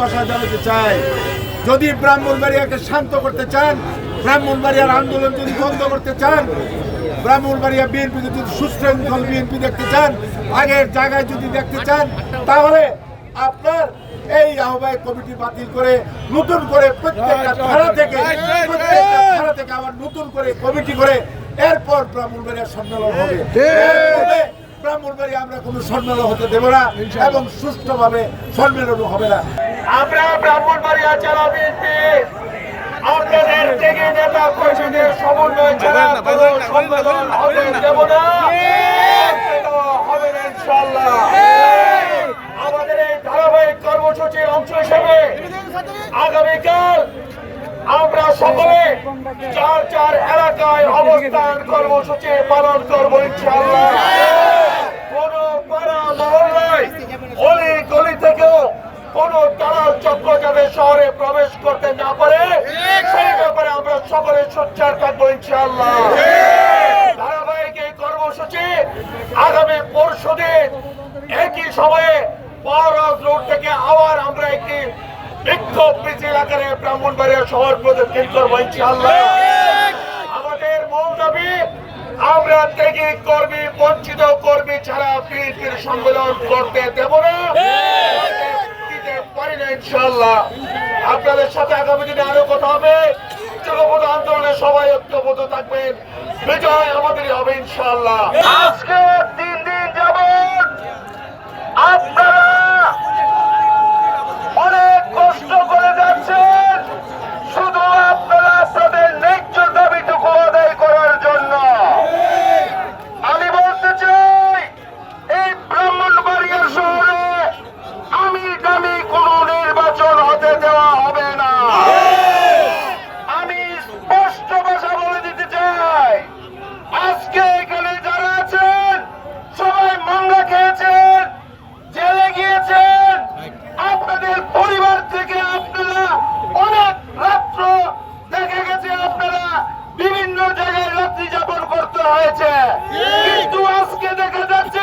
ভাষায় জানাতে চাই। যদি ব্রাহ্মণবাড়িয়াকে শান্ত করতে চান ব্রাহ্মণবাড়িয়ার আন্দোলন যদি বন্ধ করতে চান ব্রাহ্মণবাড়িয়া বিএনপি যদি সুশৃঙ্খল বিএনপি দেখতে চান আগের জায়গায় যদি দেখতে চান তাহলে আপনার এই আহ্বায়ক কমিটি বাতিল করে নতুন করে প্রত্যেকটা থানা থেকে প্রত্যেকটা থানা থেকে আবার নতুন করে কমিটি করে এরপর ব্রাহ্মণবাড়িয়া সম্মেলন হবে। আমরা কোনো সম্মেলন হতে দেব না এবং সুষ্ঠুভাবে সম্মেলনও হবে না। আমরা ব্রাহ্মণবাড়িয়া জেলা বিএনপি আপনাদের থেকে নেতা পরিষদের সমন্বয় ছাড়া কোনো সম্মেলন হবে দেব না। হবে না আমাদের এই ধারাবাহিক কর্মসূচির অংশ হিসেবে আগামীকাল আমরা সকলে চার চার এলাকায় অবস্থান কর্মসূচি পালন করব পাড়া মহল্লায় অলি গলি থেকেও কোন দালাল চক্র যাতে শহরে প্রবেশ করতে না পারে। সেই ব্যাপারে আমরা সকলে সোচ্চার থাকব ইনশাআল্লাহ। ধারাবাহিক এই কর্মসূচি আগামী পরশু দিন একই সময়ে পাওয়ার রোড থেকে আবার আমরা একটি বিক্ষোভ মিছিল আকারে ব্রাহ্মণবাড়িয়া শহর প্রদক্ষিণ করব ইনশাআল্লাহ। আমাদের মূল দাবি আমরা ত্যাগী কর্মী বঞ্চিত কর্মী ছাড়া সম্মেলন করতে দেব না। না ইনশাল্লাহ আপনাদের সাথে আগামী দিনে আরও কথা হবে। জনপদ আন্দোলনে সবাই ঐক্যবদ্ধ থাকবেন। বিজয় আমাদেরই হবে ইনশাল্লাহ আজকে তিন দিন যাবত আপনারা অনেক কষ্ট করে যাচ্ছেন শুধু আপনারা আপনাদের ন্যায্য দাবিটুকু আদায় করার জন্য আমি বলতে চাই এই ব্রাহ্মণবাড়িয়া শহরে আমি দামি কোন নির্বাচন হতে দেওয়া হবে না আমি স্পষ্ট ভাষা বলে দিতে চাই আজকে এখানে যারা আছেন সবাই মঙ্গা খেয়েছেন জেলে গিয়েছেন আপনাদের পরিবার থেকে আপনারা অনেক রাত্র দেখা গেছে আপনারা বিভিন্ন জায়গায় রাত্রি যাপন করতে হয়েছে। কিন্তু আজকে দেখা যাচ্ছে